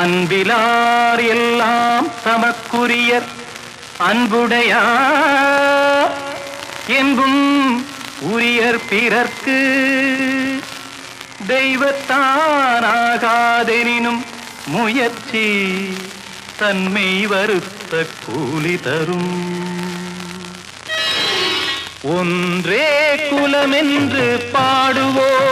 அன்பிலார் எல்லாம் தமக்குரியர் அன்புடையார் என்பும் உரியர் பிறர்க்கு தெய்வத்தானாகாதெனினும் முயற்சி தன்மை வருத்த கூலி தரும். ஒன்றே குலமென்று பாடுவோம்.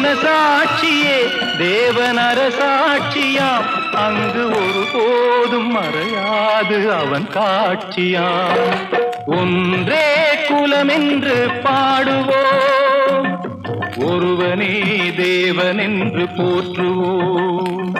மனசாட்சியே தேவன் அரசாட்சியாம் அங்கு ஒருபோதும் மறையாது அவன் காட்சியாம். ஒன்றே குலமென்று பாடுவோம். ஒருவனே தேவன் என்று போற்றுவோம்.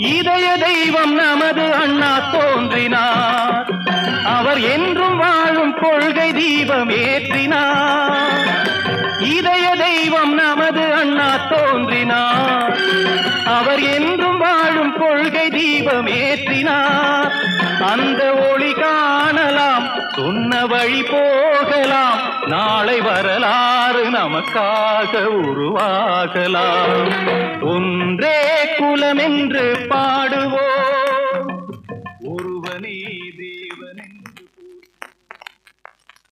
இதய தெய்வம் நமது அண்ணா தோன்றினார். அவர் என்றும் வாழும் கொள்கை தீபம் ஏற்றினார். இதய தெய்வம் நமது அண்ணா தோன்றினார். அவர் என்றும் வாழும் கொள்கை தீபம் ஏற்றினார். அந்த சொன்ன வழி போகலாம். நாளை வரலாறு நமக்காக உருவாகலாம். ஒன்றே குலம் என்று